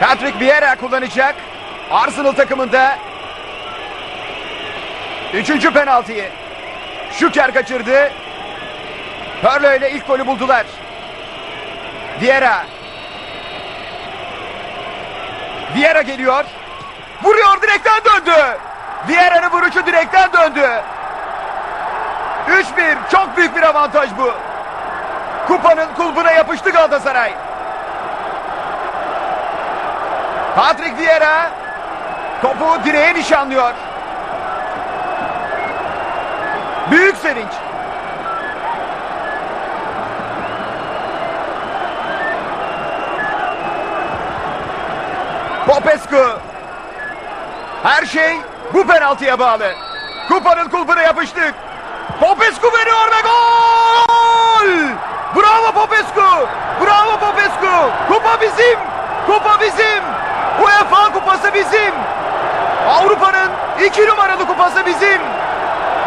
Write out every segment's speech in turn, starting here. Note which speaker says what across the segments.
Speaker 1: Patrick Vieira kullanacak. Arsenal takımında. Üçüncü penaltıyı. Şüker kaçırdı. Hurley ile ilk golü buldular. Vieira. Vieira geliyor. Vuruyor direkten döndü. Vieira'nın vuruşu direkten döndü. 3-1 çok büyük bir avantaj bu. Kupanın kulbuna yapıştı Galatasaray. Patrick Vieira topu direğe nişanlıyor. Büyük sevinç. Popescu. Her şey bu penaltıya bağlı. Kupanın kulbuna yapıştık. Popescu veriyor ve gol! Bravo Popescu! Bravo Popescu! Kupa bizim! Kupa bizim! UEFA kupası bizim! Avrupa'nın iki numaralı kupası bizim!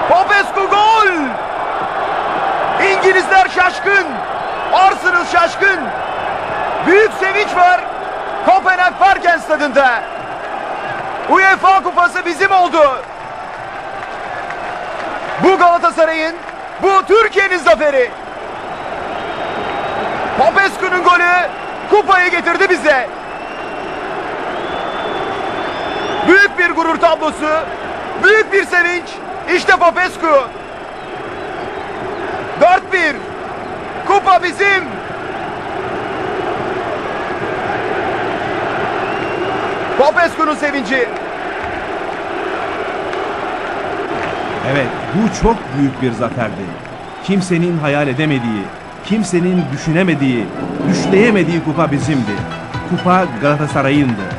Speaker 1: Popescu gol! İngilizler şaşkın! Arsenal şaşkın! Büyük sevinç var Kopenhag Parken stadında. UEFA kupası bizim oldu. Bu Galatasaray'ın, bu Türkiye'nin zaferi. Popescu'nun golü kupayı getirdi bize. Büyük bir gurur tablosu, büyük bir sevinç. İşte Popescu. 4-1. Kupa bizim. Popescu'nun sevinci.
Speaker 2: Evet, bu çok büyük bir zaferdi. Kimsenin hayal edemediği, kimsenin düşünemediği, düşleyemediği kupa bizimdi. Kupa Galatasaray'ındı.